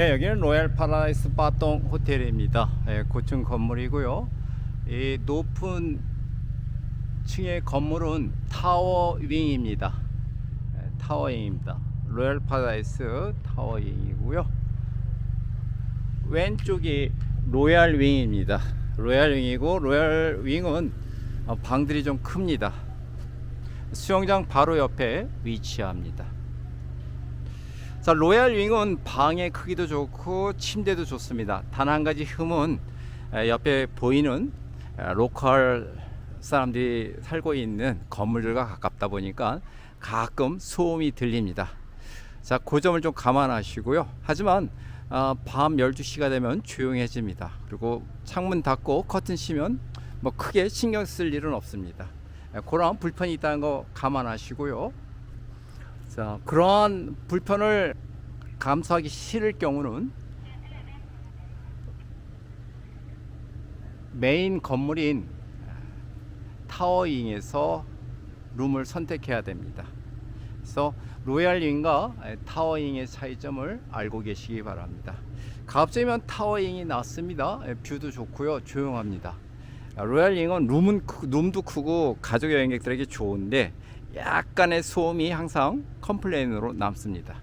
예, 여기는 로얄 파라다이스 빠똥 호텔입니다. 예, 고층 건물이고요. 이 높은 층의 건물은 타워윙입니다. 예, 타워윙입니다. 로얄 파라다이스 타워윙이고요. 왼쪽이 로얄 윙입니다. 로얄 윙이고 로얄 윙은 어, 방들이 좀 큽니다. 수영장 바로 옆에 위치합니다. 자, 로얄 윙은 방의 크기도 좋고 침대도 좋습니다. 단 한 가지 흠은 에, 옆에 보이는 에, 로컬 사람들이 살고 있는 건물들과 가깝다 보니까 가끔 소음이 들립니다. 자, 그 점을 좀 감안하시고요. 하지만 아, 밤 12시가 되면 조용해집니다. 그리고 창문 닫고 커튼 치면 뭐 크게 신경 쓸 일은 없습니다. 에, 그런 불편이 있다는 거 감안하시고요. 자, 그러한 불편을 감수하기 싫을 경우는 메인 건물인 타워잉에서 룸을 선택해야 됩니다. 그래서 로얄윙과 타워잉의 차이점을 알고 계시기 바랍니다. 가급적이면 타워잉이 낫습니다. 예, 뷰도 좋고요, 조용합니다. 로얄윙은 룸은 크- 룸도 크고 가족 여행객들에게 좋은데 약간의 소음이 항상 컴플레인으로 남습니다.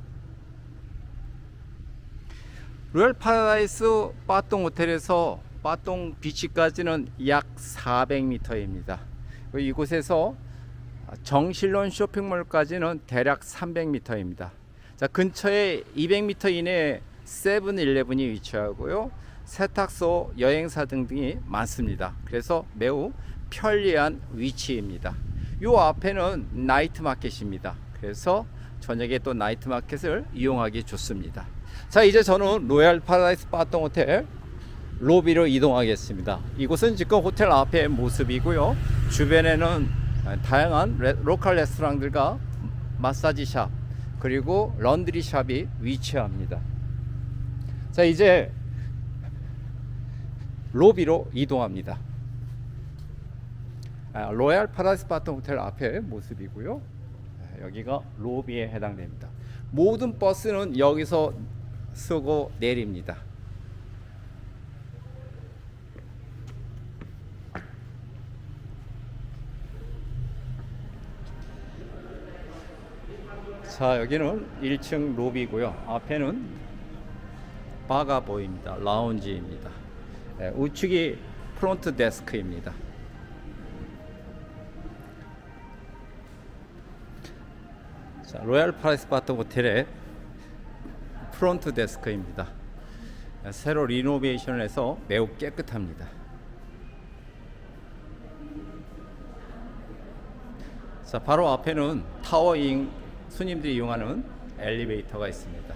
로얄 파라다이스 빠똥 호텔에서 빠똥 비치까지는 약 400m입니다. 이곳에서 정실론 쇼핑몰까지는 대략 300m입니다. 자, 근처에 200m 이내에 세븐일레븐이 위치하고요. 세탁소, 여행사 등등이 많습니다. 그래서 매우 편리한 위치입니다. 요 앞에는 나이트 마켓입니다. 그래서 저녁에 또 나이트 마켓을 이용하기 좋습니다. 자, 이제 저는 로얄 파라다이스 빠똥 호텔 로비로 이동하겠습니다. 이곳은 지금 호텔 앞의 모습이고요. 주변에는 다양한 레, 로컬 레스토랑들과 마사지 샵 그리고 런드리 샵이 위치합니다. 자, 이제 로비로 이동합니다. 아, 로얄 파라다이스 바톤 호텔 앞의 모습이고요. 아, 여기가 로비에 해당됩니다. 모든 버스는 여기서 쓰고 내립니다. 자, 여기는 1층 로비고요. 앞에는 바가 보입니다. 라운지입니다. 예, 우측이 프론트 데스크입니다. 자, 로얄 파리스 바톤 호텔의 프론트 데스크입니다. 예, 새로 리노베이션을 해서 매우 깨끗합니다. 자, 바로 앞에는 타워잉 손님들이 이용하는 엘리베이터가 있습니다.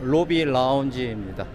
로비 라운지입니다.